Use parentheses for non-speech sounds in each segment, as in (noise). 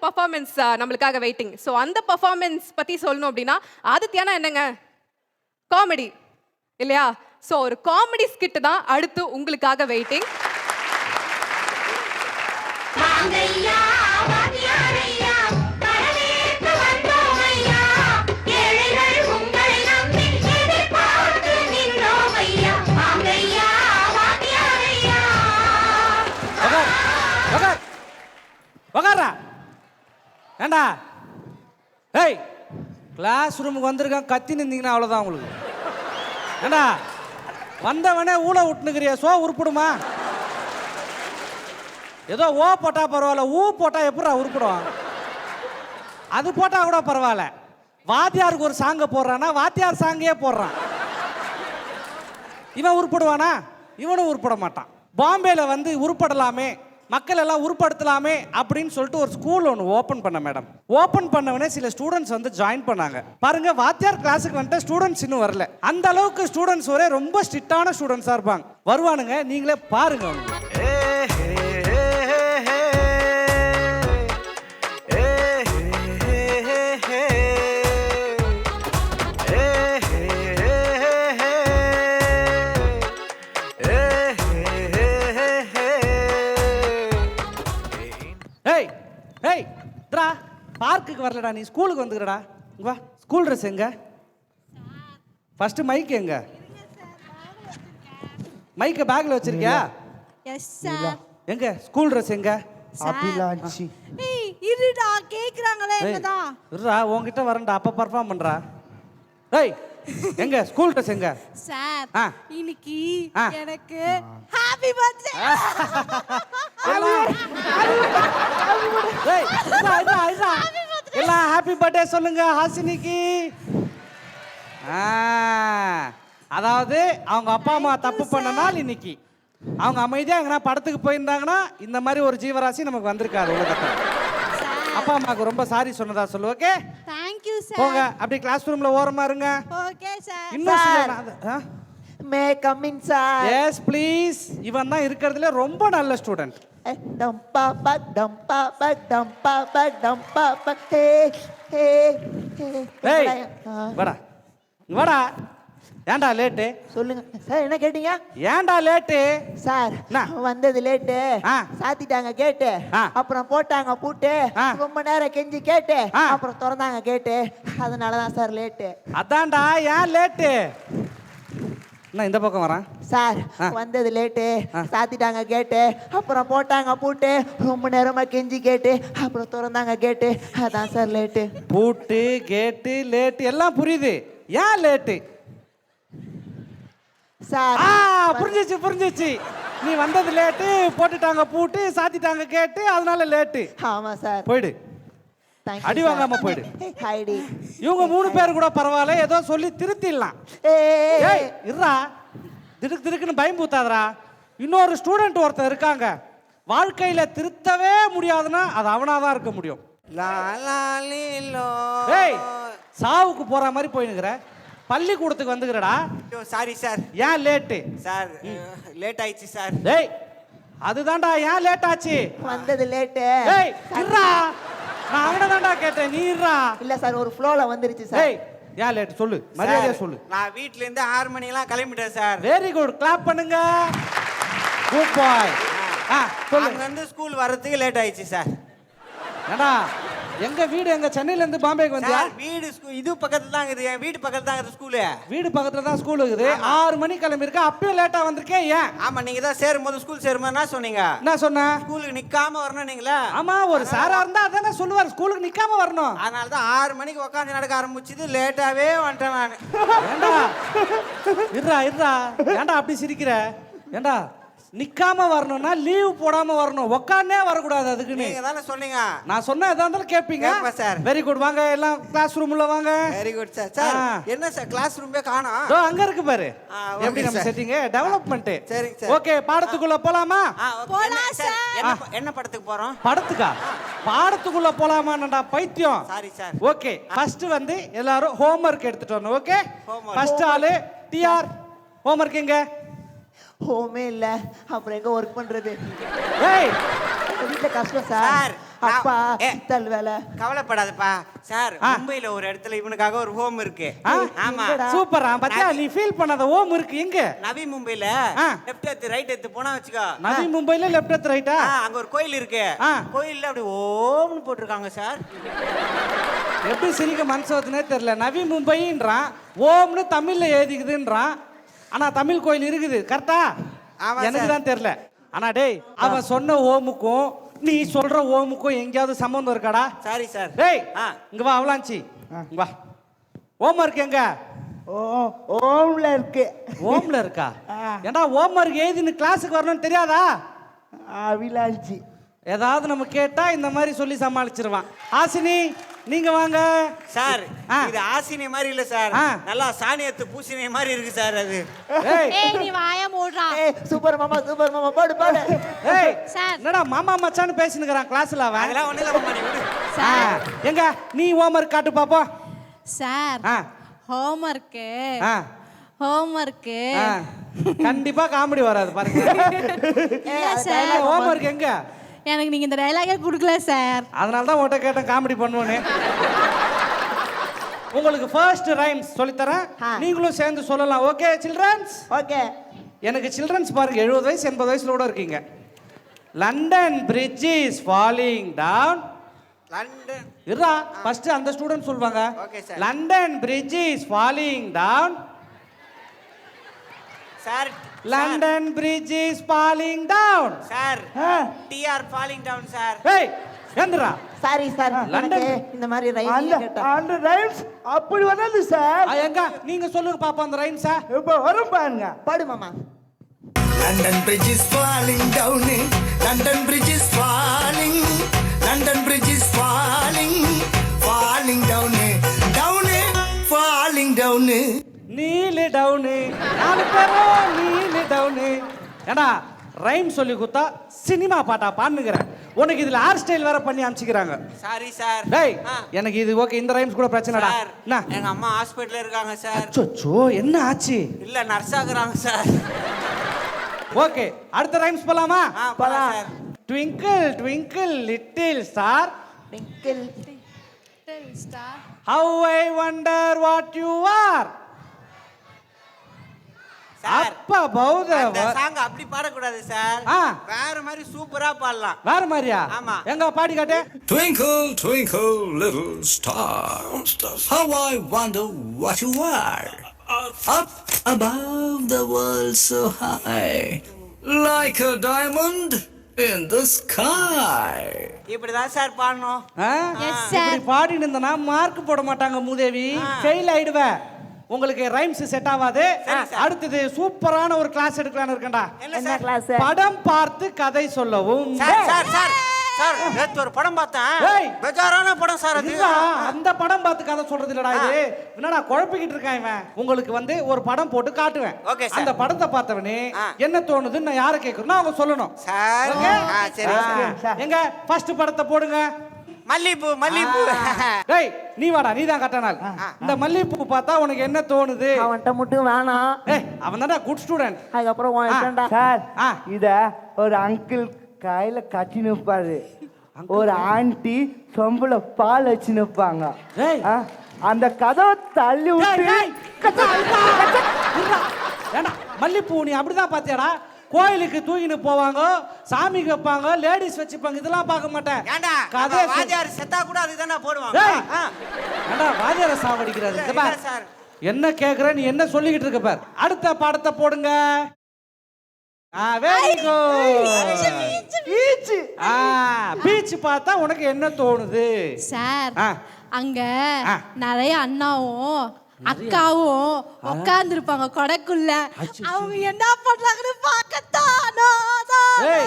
Performance performance uh, நம்மளுக்காக waiting so அந்த performance பத்தி சொல்லணும் அப்படின்னா ஆதித்யானா என்னங்க? காமெடி இல்லையா? ஸோ ஒரு காமெடி ஸ்கிட்டு தான் அடுத்து உங்களுக்காக வெயிட்டிங் ஏய் கிளாஸ் ரூமுக்கு வந்திருக்கான் கத்தி நின்றீங்கன்னா அவ்வளோதான் உங்களுக்கு. ஏண்டா வந்தவனே ஊழ விட்டுனுக்கிறியா சோ உருப்பிடுமா? ஏதோ ஓ போட்டால் பரவாயில்ல ஊ போட்டால் எப்படா உருப்பிடுவான்? அது போட்டால் கூட பரவாயில்ல. வாத்தியாருக்கு ஒரு சாங்கை போடுறானா வாத்தியார் சாங்கே போடுறான். இவன் உருப்பிடுவானா? இவனும் உருப்பிட மாட்டான். பாம்பேல வந்து உருப்படலாமே. மக்கள் எல்லாம் உருப்படுத்தலாமே அப்படின்னு சொல்லிட்டு ஒரு ஸ்கூல் ஒன்று ஓப்பன் பண்ண மேடம் ஓப்பன் பண்ணவனே சில ஸ்டூடெண்ட்ஸ் வந்து ஜாயின் பண்ணாங்க. பாருங்க வாத்தியார் கிளாஸுக்கு வந்துட்டு ஸ்டூடெண்ட்ஸ் இன்னும் வரல. அந்த அளவுக்கு ஸ்டூடெண்ட்ஸ் ஒரே ரொம்ப ஸ்ட்ரிக்டான ஸ்டூடெண்ட்ஸாக இருப்பாங்க. வருவானுங்க நீங்களே பாருங்க அவங்க. வரலடா நீ ஸ்கூலுக்கு வந்துக்கிறடா. வா ஸ்கூல் ட்ரெஸ் எங்க? ஃபர்ஸ்ட் மைக் எங்க? மைக்கை பேக்ல வச்சிருக்கியா? எஸ் சார் எங்க? ஸ்கூல் ட்ரெஸ் எங்க? அபிலாட்சி ஏய் இருடா கேக்குறாங்களே என்னதான் இருடா உன்கிட்ட வரேன்டா அப்ப பர்ஃபார்ம் பண்றா. ஏய் எங்க? ஸ்கூல் ட்ரெஸ் எங்க? சார். இன்னைக்கு. எனக்கு ஹாப்பி பர்த்டே இருடா, இருடா. எல்லாம் ஹாப்பி பர்த்டே சொல்லுங்க ஹாசினிக்கு. ஆ, அதாவது அவங்க அப்பா அம்மா தப்பு பண்ண நாள் இன்னைக்கு. அவங்க அமைதியா எங்கன்னா படத்துக்கு போயிருந்தாங்கன்னா இந்த மாதிரி ஒரு ஜீவராசி நமக்கு வந்திருக்காது உலகத்துல. அப்பா அம்மாவுக்கு ரொம்ப சாரி சொன்னதா சொல்லு ஓகே தேங்க் யூ போங்க சார் அப்படியே கிளாஸ் ரூம்ல ஓரமா இருங்க. ஓகே சார் இன்னும் Sir. சில may come in sir yes please இவன் தான் இருக்கிறதுல ரொம்ப நல்ல ஸ்டூடெண்ட் பா பா ஹே ஹே ஹே ஏய் ஆ, வாடா. இங்க வாடா. ஏன்டா லேட்டு சொல்லுங்க. சார் என்ன கேட்டீங்க? ஏன்டா லேட்டு சார்? வந்தது லேட்டு. சாத்திட்டாங்க கேட்டு. அப்புறம் போட்டாங்க பூட்டு. ரொம்ப நேரம் கெஞ்சி கேட்டு. அப்புறம் திறந்தாங்க கேட்டு அதனால தான் சார் லேட்டு அதான்டா ஏன் லேட்டு என்ன இந்த பக்கம் வரான். சார். வந்தது லேட்டு. சாத்திட்டாங்க கேட்டு. அப்புறம் போட்டாங்க பூட்டு. ரொம்ப நேரமா கெஞ்சி கேட்டு. அப்புறம் திறந்தாங்க கேட்டு. அதான் சார் லேட்டு. பூட்டு கேட்டு லேட்டு எல்லாம் புரியுது. ஏன் லேட்டு? சார் ஆ புரிஞ்சிச்சு புரிஞ்சிச்சு. நீ வந்தது லேட்டு போட்டுட்டாங்க பூட்டு சாத்திட்டாங்க கேட்டு அதனால லேட்டு. ஆமா சார். போயிடு. அடி. வாங்காம போயிடு. ஹைடி இவங்க மூணு பேர் கூட பரவாயில்ல ஏதோ சொல்லி திருத்திடலாம். ஏய் ஏய் இருடா. திடுக்கு திடுக்குன்னு பயம் இன்னொரு ஸ்டூடெண்ட் ஒருத்தன் இருக்காங்க. வாழ்க்கையில திருத்தவே முடியாதுன்னா அது அவனாதான் இருக்க முடியும். ஏய் சாவுக்கு போற மாதிரி போயினுங்கிற பள்ளிக்கூடத்துக்கு வந்துக்கிறடா. சாரி சார் ஏன் லேட்டு சார் லேட் ஆயிடுச்சு சார் டேய் அதுதான்டா ஏன் லேட் ஆச்சு? வந்தது லேட்டு ஏய் இருடா. நான் அவனை தான்டா கேட்டேன் நீ இருடா. இல்ல சார் ஒரு ஃப்ளோல வந்துருச்சு சார். ஏய் லேட் சொல்லு மரியாதையா சொல்லு. நான் வீட்ல இருந்து ஆறு மணிக்கெல்லாம் கிளம்பிட்டேன் சார். வெரி குட் கிளாப் பண்ணுங்க. குட் பாய் ஆ. சொல்லு. அங்க இருந்து ஸ்கூல் வர்றதுக்கு லேட் ஆயிடுச்சு சார். ஏண்டா எங்க வீடு? எங்க சென்னையில இருந்து பாம்பேக்கு வந்தியா? வீடு இது பக்கத்துல தான் இருக்குது என் வீட்டு பக்கத்துல தான் இருக்குது ஸ்கூலு. வீடு பக்கத்துல தான் ஸ்கூல் இருக்குது. ஆறு மணி கிளம்பி இருக்க அப்பயும் லேட்டா வந்திருக்கேன் ஏன்? ஆமா நீங்க தான் சேரும்போது ஸ்கூல் சேரும்போது என்ன சொன்னீங்க? என்ன சொன்ன? ஸ்கூலுக்கு நிக்காம வரணும் நீங்களா. ஆமா ஒரு சாரா இருந்தா அதானே சொல்லுவார். ஸ்கூலுக்கு நிக்காம வரணும். அதனால தான் ஆறு மணிக்கு உட்காந்து நடக்க ஆரம்பிச்சது. லேட்டாவே வந்துட்டேன் நான். ஏண்டா? இருடா இருடா. ஏண்டா அப்படி சிரிக்கிற? ஏண்டா? நிக்காம வரணும்னா லீவ் போடாம வரணும். உக்காந்தே வரக்கூடாது அதுக்குன்னு. நீங்க தானே சொன்னீங்க. நான் சொன்ன எதா இருந்தாலும் கேட்பீங்க சார். வெரி குட் வாங்க எல்லாம் கிளாஸ் ரூம்ல வாங்க. Very good sir sir. என்ன சார் கிளாஸ் ரூமே காணோம்? இதோ அங்க இருக்கு பாரு. எப்படி நம்ம sir. செட்டிங் டெவலப்மெண்ட் சரிங்க சார். ஓகே பாடத்துக்குள்ள போலாமா. போலாம் சார், சார். என்ன படத்துக்கு போறோம்? படத்துக்கா? பாடத்துக்குள்ள போலாமாடா பைத்தியம்? சாரி சார் ஓகே ஃபர்ஸ்ட் வந்து எல்லாரும் ஹோம்ஒர்க் எடுத்துட்டு வரணும் ஓகே Homework. ஃபர்ஸ்ட் ஆளு டிஆர் ஹோம்ஒர்க் எங்க? ஹோமே இல்ல. அப்புறம் எங்க ஒர்க் பண்றது? ஏய்! வீட்டுல கஷ்டம் சார். அப்பா ஏ. சித்தல் வேலை. கவலைப்படாதப்பா. சார் ஆ. மும்பைல ஒரு இடத்துல இவனுக்காக ஒரு ஹோம் இருக்கு. ஆ? ஆமா. சூப்பரா பாத்தியா நீ ஃபீல் பண்ணாத ஓம் இருக்கு. எங்க? நவி மும்பைல ஆ. லெஃப்ட் எடுத்து ரைட் எடுத்து போனா வச்சுக்கோ. நவி மும்பைல லெஃப்ட் எடுத்து ரைட்டா அங்க ஒரு கோயில் இருக்கு. ஆ. கோயில்ல அப்படி ஓம்னு போட்டிருக்காங்க சார். எப்படி சிரிக்க மனசு வருதுன்னே தெரியல. நவி மும்பைன்றான். ஓம்னு தமிழ்ல எழுதிக்குதுன்றான். ஆனா தமிழ் கோயில் இருக்குது. கரெக்டா எனக்கு. தான் தெரியல. ஆனா டேய் அவன் சொன்ன ஓமுக்கும் நீ சொல்ற ஓமுக்கும் எங்கேயாவது சம்பந்தம் இருக்காடா? Sorry sir. டேய். இங்க வா அவலாஞ்சி இங்க வா. ஹோம்ஒர்க் எங்க? ஓ ஓம்ல இருக்கு. ஓம்ல இருக்கா? ஆ. ஏன்டா ஹோம்ஒர்க் எழுதின்னு கிளாஸுக்கு வரணும்னு தெரியாதா? அவிலாஞ்சி ஏதாவது நம்ம கேட்டா இந்த மாதிரி சொல்லி சமாளிச்சிருவான். ஆசினி நீங்க வாங்க. சார் ஆ. இது ஆசினி மாதிரி இல்ல சார். ஆ. நல்லா சாணியத்து பூசினி மாதிரி இருக்கு சார் அது. ஏய். நீ வாய மூடுறா. ஏய் சூப்பர் மாமா சூப்பர் மாமா போடு போடு. ஏய் சார். என்னடா மாமா மச்சான்னு பேசினுக்கிறான் கிளாஸ்ல அவன்? அதெல்லாம் ஒண்ணு இல்ல மாமா நீ விடு. ஆ, எங்க நீ ஹோம்ஒர்க் காட்டு பாப்போம் சார் ஆ. ஹோம்ஒர்க்கு ஆ. ஹோம்ஒர்க்கு ஆ. கண்டிப்பா காமெடி வராது பாருங்க. சார். ஹோம்ஒர்க் எங்க? எனக்கு நீங்க இந்த டைலாகே கொடுக்கல சார் அதனால தான் உன்கிட்ட கேட்டேன் காமெடி பண்ணுவேன்னு. உங்களுக்கு ஃபர்ஸ்ட் ரைம்ஸ் சொல்லித்தரேன். நீங்களும் சேர்ந்து சொல்லலாம். ஓகே சில்ட்ரன்ஸ் ஓகே எனக்கு சில்ட்ரன்ஸ் பாருங்க எழுபது வயசு எண்பது வயசுல கூட இருக்கீங்க. London bridge is falling down London இருடா ஃபர்ஸ்ட் அந்த ஸ்டூடெண்ட் சொல்வாங்க. London bridge is falling down sir London bridge is falling down sir TR falling down sir ஏய் ஏந்திரா சாரி சார் லண்டன். இந்த மாதிரி ரைம் அந்த கேட்டேன் அந்த ரைம்ஸ் அப்படி வராது சார் எங்க நீங்க சொல்லுங்க பாப்போம் அந்த ரைம்ஸா இப்போ வரும் பாருங்க பாடு மாமா London Bridge is falling down. London Bridge is falling. London Bridge is falling. Falling down. Down. Falling down. நீலு டவுனு. நாலு பேரும் நீலு டவுனு. ஏடா ரைம் சொல்லி கொடுத்தா சினிமா பாட்டா பாடுனுக்கிறேன் உனக்கு இதுல ஹேர் ஸ்டைல் வேற பண்ணி அனுப்பிச்சிக்கிறாங்க. சாரி சார் டேய். எனக்கு இது ஓகே இந்த ரைம்ஸ் கூட பிரச்சனைடா. சார் என்ன? எங்க அம்மா ஹாஸ்பிட்டல்ல இருக்காங்க சார் அச்சோ என்ன ஆச்சு? இல்ல நர்ஸ் ஆகுறாங்க சார் ஓகே அடுத்த ரைம்ஸ் போலாமா? போலாம் twinkle twinkle little star twinkle how I wonder what you are up above அந்த சாங் அப்படி பாடக்கூடாது சார். வேற மாதிரி சூப்பரா பாடலாம் வேற மாதிரியா ஆமா. எங்க பாடி காட்டு Twinkle, twinkle, little star. How I wonder what you are. Up above the world so high. Like a diamond in the sky. இப்படிதான் சார் பாடணும். இப்படி பாடிட்டு இருந்தனா மார்க் போட மாட்டாங்க மூதேவி ஃபெயில் ஆயிடுவ உங்களுக்கு ரைம்ஸ் செட் ஆகாது. அடுத்தது சூப்பரான ஒரு கிளாஸ் எடுக்கலாம்னு இருக்கேன்டா என்ன கிளாஸ் படம் பார்த்து கதை சொல்லவும் சார் சார் சார் நேத்து ஒரு படம் பார்த்தேன் ஏய். பெஜாரான படம் சார் அது? அந்த படம் பார்த்து கதை சொல்றது இல்லடா இது என்னடா குழப்பிக்கிட்டு இருக்கான் இவன் உங்களுக்கு வந்து ஒரு படம் போட்டு காட்டுவேன் sir. அந்த படத்தை பார்த்தவனே. என்ன தோணுதுன்னு நான் யாரை கேட்கணும் அவங்க சொல்லணும். சார். எங்க ஃபர்ஸ்ட் படத்தை போடுங்க மல்லிப்பூ மல்லிப்பூ. டேய் நீ வாடா நீ தான் கட்டனால் இந்த மல்லிகைப்பூ பார்த்தா உனக்கு என்ன தோணுது? அவன்கிட்ட மட்டும் வேணாம். ஏய் அவன் தான்டா குட் ஸ்டூடெண்ட் அதுக்கப்புறம் உன் இஷ்டம்டா. சார் ஆ. இத ஒரு அங்கிள் கையில கட்டி நிற்பாரு ஒரு ஆண்டி சொம்புல பால் வச்சு நிற்பாங்க ஏய். அந்த கதவை தள்ளி விட்டு ஏண்டா மல்லிப்பூ நீ அப்படிதான் பாத்தியாடா கோயிலுக்கு தூக்கின்னு போவாங்க சாமிக்கு வைப்பாங்க லேடிஸ் வச்சுப்பாங்க இதெல்லாம் பார்க்க மாட்டேன். ஏண்டா? கதை வாத்தியார் செத்தா கூட அதுதானே போடுவாங்க. ஏண்டா வாத்தியார சாவடிக்கிறாரு. சார். என்ன கேக்குற நீ என்ன சொல்லிக்கிட்டு இருக்க பார். அடுத்த படத்தை போடுங்க. பீச் பார்த்தா உனக்கு என்ன தோணுது? சார். அங்க. நிறைய அண்ணாவும் அக்காவும் உட்கார்ந்து இருப்பாங்க கொடைக்குள்ள. அவங்க என்ன பண்றாங்கன்னு ஏய்.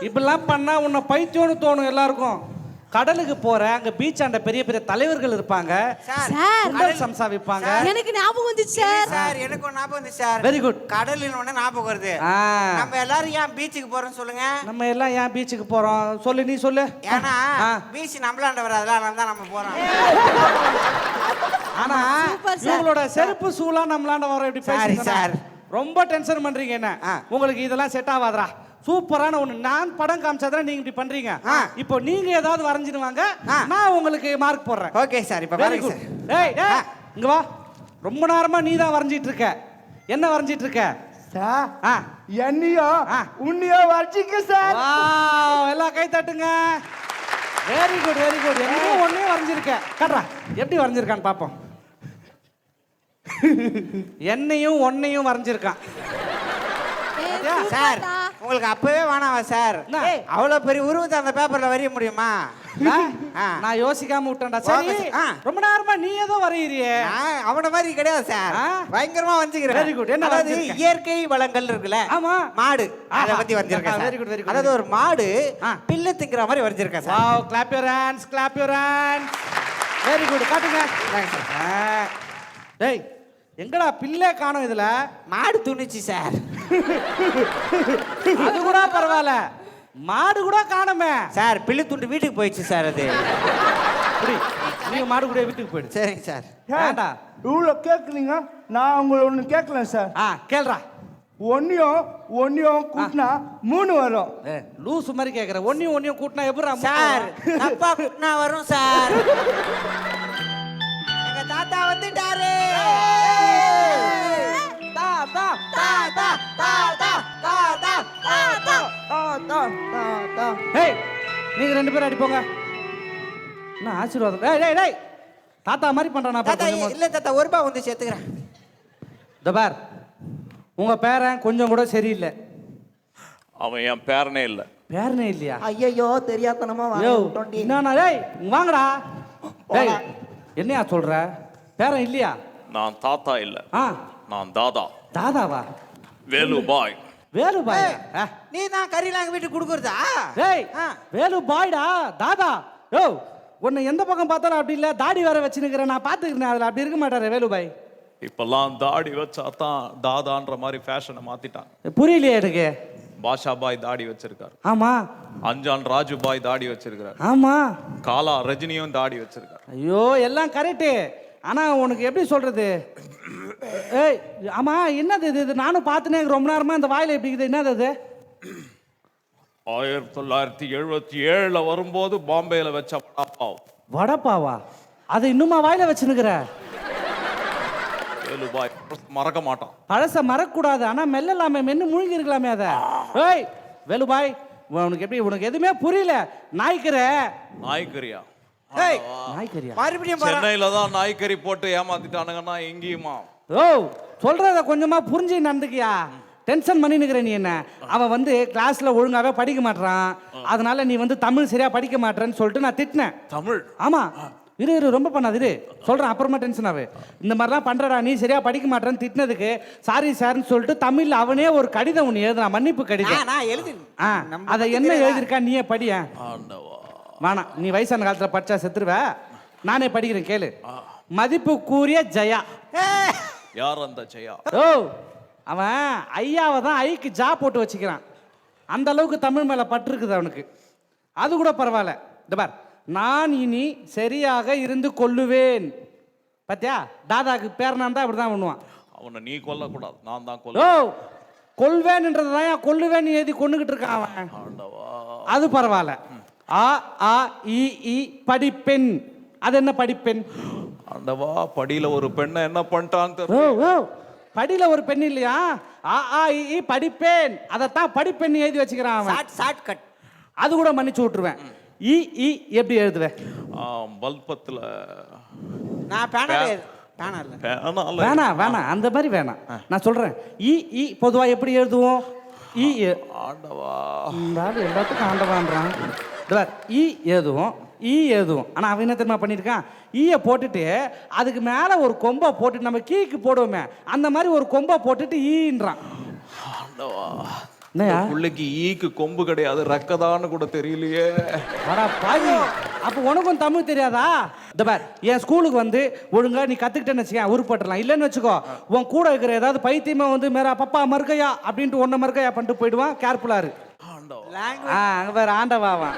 இப்படிலாம் பண்ணா உன்னை பைத்தியம்னு தோணும் எல்லாருக்கும். கடலுக்கு போற அங்க பீச் ஆண்ட பெரிய பெரிய தலைவர்கள் இருப்பாங்க. Sir sir. சுண்டல் சம்சா விற்பாங்க. எனக்கு ஞாபகம் வந்துச்சு சார். சார் எனக்கு ஒரு ஞாபகம் வந்து சார். வெரி குட் கடலில் உடனே ஞாபகம் வருது. ஆ. நம்ம எல்லாரும் ஏன் பீச்சுக்கு போறோம்னு சொல்லுங்க? நம்ம எல்லாம் ஏன் பீச்சுக்கு போறோம்? சொல்லு நீ சொல்லு. ஏன்னா ஆ. பீச் நம்மளாண்ட வராதுல அதனால தான் நம்ம போறோம். ஆனா. இவங்களோட செருப்பு சூலா நம்மளாண்ட வர எப்படி பேசுறீங்க sir. ரொம்ப டென்ஷன் பண்றீங்க என்ன. உங்களுக்கு இதெல்லாம் செட் ஆகாதடா. சூப்பரான ஒண்ணு. நான் படம் காமிச்சாதான் நீங்க இப்படி பண்றீங்க. இப்போ நீங்க ஏதாவது வரைஞ்சிடுவாங்க. நான் உங்களுக்கு மார்க் போடுறேன். ஓகே சார் இப்போ வெரி குட் டேய் இங்க வா. ரொம்ப நேரமா நீ தான் வரைஞ்சிட்டு இருக்க. என்ன வரைஞ்சிட்டு இருக்க? சார் ஆ. உன்னையும் வரைச்சிக்க சார். எல்லாம் கை தட்டுங்க. வெரி குட் வெரி குட் என்னையும் ஒன்னையும் வரைஞ்சிருக்க. காட்டுறா. எப்படி வரைஞ்சிருக்கான்னு பார்ப்போம் என்னையும் ஒன்னையும் வரைஞ்சிருக்கான்? சார் உங்களுக்கு அப்பவே வேணாவா சார்? அவ்வளோ பெரிய உருவத்தை அந்த பேப்பர்ல வரைய முடியுமா ஆ? ஆ. நான் யோசிக்காம விட்டேன்டா சரி. ரொம்ப நேரமா நீ ஏதோ வரையிறியே நான் அவன மாதிரி கிடையாது சார் ஆ? பயங்கரமா வரைஞ்சிக்கிறேன் Very good. என்ன அதாவது? இயற்கை வளங்கள் இருக்குல்ல ஆமா. மாடு அதை. பத்தி வரைஞ்சிருக்கேன் very good, very good, அதாவது ஒரு மாடு ஆ. பில்லு திங்கிற மாதிரி வரைஞ்சிருக்கேன் sir wow clap your hands clap your hands very good காட்டுங்க. ஆ. டேய் எங்கடா பிள்ளை காணோம் இதுல? மாடு துணிச்சு சார். (laughs) அது கூட பரவாயில்ல. மாடு கூட காணுமே. சார் பில்லு துண்டு வீட்டுக்கு போயிடுச்சு சார் அது. நீங்க மாடு கூட வீட்டுக்கு போயிடு. சரிங்க சார். வேண்டா இவ்வளோ கேட்குறீங்க நான் உங்களை ஒன்று கேட்கல சார். ஆ கேள்றா. ஒன்றையும் ஒன்றையும் கூட்டினா மூணு வரும். லூசு மாதிரி கேக்குற. ஒன்னையும் ஒன்னையும் கூட்டினா எப்படா சார். அப்பா குட்டினா வரும் சார். எங்க தாத்தா வந்துட்டாரு. தாத்தா தாத்தா தாத்தா தாத்தா தாத்தா ஏய் நீங்க ரெண்டு பேரும் அடிப்போங்க. என்ன ஆசீர்வாதம்? டேய் டேய் டேய் தாத்தா மாதிரி பண்றானா தாத்தா கொஞ்சமா. இல்ல தாத்தா ஒரு ரூபாய் வந்து சேர்த்துக்கிறேன். இந்த பார் உங்க பேரன் கொஞ்சம் கூட சரியில்லை. அவன் என் பேரனே இல்லை. பேரனே இல்லையா? ஐயையோ தெரியாதனமா. என்னண்ணா டேய் வாங்கடா. டேய் என்னையா சொல்ற? பேரன் இல்லையா? நான் தாத்தா இல்லை. ஆ. நான் தாதா. தாதாவா? வேலு பாய். வேலு பாய் நீ தான் கறிலாம் எங்க வீட்டுக்கு கொடுக்குறதா? டேய் ஆ. வேலு பாய்டா தாதா. யோ உன்னை எந்த பக்கம் பார்த்தாலும் அப்படி இல்ல. தாடி வேற வச்சுனுக்கிறேன் நான் பார்த்துக்கிறேன் அதில். அப்படி இருக்க மாட்டாரு வேலு பாய். இப்பெல்லாம் தாடி வச்சா தான் தாதான்ற மாதிரி ஃபேஷனை மாத்திட்டாங்க. புரியலையே எனக்கு. பாஷா பாய் தாடி வச்சிருக்காரு. ஆமா. அஞ்சான் ராஜு பாய் தாடி வச்சிருக்காரு ஆமா. காலா ரஜினியும் தாடி வச்சிருக்காரு. ஐயோ எல்லாம் கரெக்டு ஆனா உனக்கு எப்படி சொல்றது? ஏய் ஆமா என்னது இது? இது நானும் பார்த்துனே ரொம்ப நேரமா இந்த வாயில எப்படி இருக்குது. என்னது அது? ஆயிரத்தி தொள்ளாயிரத்தி எழுபத்தி ஏழுல வரும்போது பாம்பேல வச்ச வடாப்பாவ். வடப்பாவா? அதை இன்னுமா வாயில வச்சுனுக்குற பாய் மறக்க மாட்டான். பழச மறக்கூடாது ஆனா மெல்லலாமே மென்னு முழுங்கி இருக்கலாமே அதை. ஏய் வேலுபாய் உனக்கு எப்படி உனக்கு எதுவுமே புரியல. நாய்க்கிற? நாய்க்கறியா? மறுபடியும். சென்னையில தான் நாய்க்கறி போட்டு ஏமாத்திட்டானுங்கன்னா எங்கேயுமா? ஓ சொல்றத கொஞ்சமா புரிஞ்சு நடந்துக்கியா? டென்ஷன் பண்ணி நிக்கிற நீ என்ன? அவன் வந்து கிளாஸ்ல ஒழுங்காவே படிக்க மாட்றான். அதனால நீ வந்து தமிழ் சரியா படிக்க மாட்றேன்னு சொல்லிட்டு நான் திட்டினேன். தமிழ்? ஆமா. இரு இரு ரொம்ப பண்ணாது இரு. சொல்றேன் அப்புறமா டென்ஷன் ஆகு. இந்த மாதிரிலாம் பண்றடா நீ சரியா படிக்க மாட்டேன்னு திட்டினதுக்கு சாரி சார்னு சொல்லிட்டு தமிழ்ல அவனே ஒரு கடிதம் ஒன்று எழுதுறான் மன்னிப்பு கடிதம். நான் எழுதி ஆ அதை என்ன? எழுதியிருக்கா நீயே படிய? வேணாம் நீ வயசான காலத்துல படிச்சா செத்துருவ. நானே படிக்கிறேன் கேளு. மதிப்பு கூறிய ஜெயா. யார் அந்த ஜெயா? ஓ அவன் ஐயாவை தான் ஐக்கு ஜா போட்டு வச்சுக்கிறான். அந்த அளவுக்கு தமிழ் மேல பற்று இருக்குது அவனுக்கு. அது கூட பரவாயில்ல. இந்த பார் நான் இனி சரியாக இருந்து கொள்ளுவேன். பாத்தியா? தாதாக்கு பேரனா இருந்தா அப்படிதான் பண்ணுவான். அவனை நீ கொல்லக்கூடாது நான் தான் ஓ கொல்ல கொள்வேன்ன்றது தான் கொல்லுவேன் எழுதி கொண்டுகிட்டு இருக்கான் அவன்? அது பரவாயில்ல. ஆ ஆ இ இ படிப்பெண். அது என்ன படிப்பெண்? ஆண்டவா படியில ஒரு பெண்ணை என்ன பண்ணிட்டான்னு ஓ தெரியல ஓ படியில ஒரு பெண் இல்லையா? ஆ ஆ இ இ படிப்பேன். அதைத்தான் படிப்பெண் எழுதி வச்சுக்கிறான் அவன். Short short cut. அது கூட மன்னிச்சு விட்டுருவேன். இ இ எப்படி எழுதுவேன்? ஆ, பல்பத்துல நான் பேனா பேனா இல்ல பேனால. வேணாம் வேணாம் அந்த மாதிரி வேணாம் நான் சொல்றேன். இ இ பொதுவா எப்படி எழுதுவோம்? இ ஆண்டவா. இந்த ஆளு எல்லாத்துக்கும் ஆண்டவான்றான். இந்த பார், இ எழுதுவோம் ஈ எழுதுவோம் ஆனால் அவன் என்ன தெரியுமா பண்ணியிருக்கான்? ஈயை போட்டுட்டு அதுக்கு மேலே ஒரு கொம்பை போட்டுட்டு நம்ம கீக்கு போடுவோமே அந்த மாதிரி ஒரு கொம்பை போட்டுட்டு ஈன்றான். புள்ளைக்கு ஈக்கு கொம்பு கிடையாது ரெக்கதான்னு கூட தெரியலையே. அடா பாவி. அப்போ உனக்கும் தமிழ் தெரியாதா? இந்த பார் என் ஸ்கூலுக்கு வந்து ஒழுங்கா நீ கத்துக்கிட்டேன்னு வச்சுக்க உருப்பட்டுலாம் இல்லைன்னு வச்சுக்கோ உன் கூட இருக்கிற ஏதாவது பைத்தியமா வந்து மேரா பப்பா மறுக்கையா? அப்படின்ட்டு ஒன்றை மறுக்கையா பண்ணிட்டு போயிடுவான் கேர்ஃபுல்லா இரு. ஆண்டவா. லாங்குவேஜ் ஆ அங்கே பாரு ஆண்டவாவான்